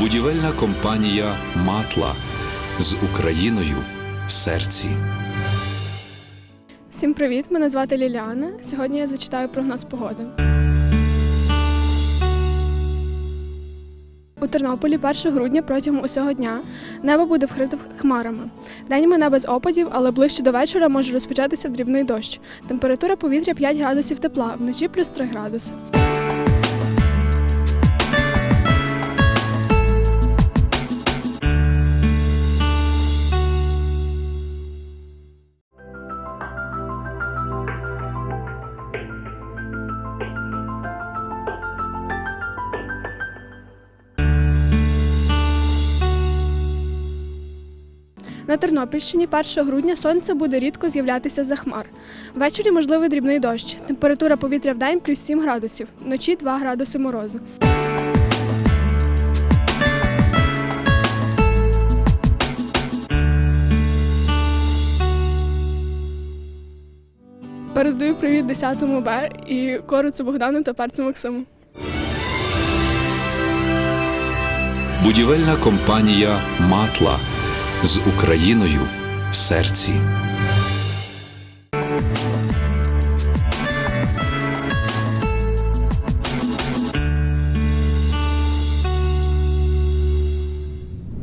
Будівельна компанія Матла з Україною в серці. Всім привіт! Мене звати Ліліана. Сьогодні я зачитаю прогноз погоди. У Тернополі 1 грудня протягом усього дня небо буде вкрите хмарами. День мене без опадів, але ближче до вечора може розпочатися дрібний дощ. Температура повітря 5 градусів тепла, вночі плюс 3 градуси. На Тернопільщині 1 грудня сонце буде рідко з'являтися за хмар. Ввечері можливий дрібний дощ. Температура повітря в день плюс 7 градусів, вночі 2 градуси морозу. Передаю привіт 10-му Б і Коруцу Богдану та перцю Максиму. Будівельна компанія Матла з Україною в серці.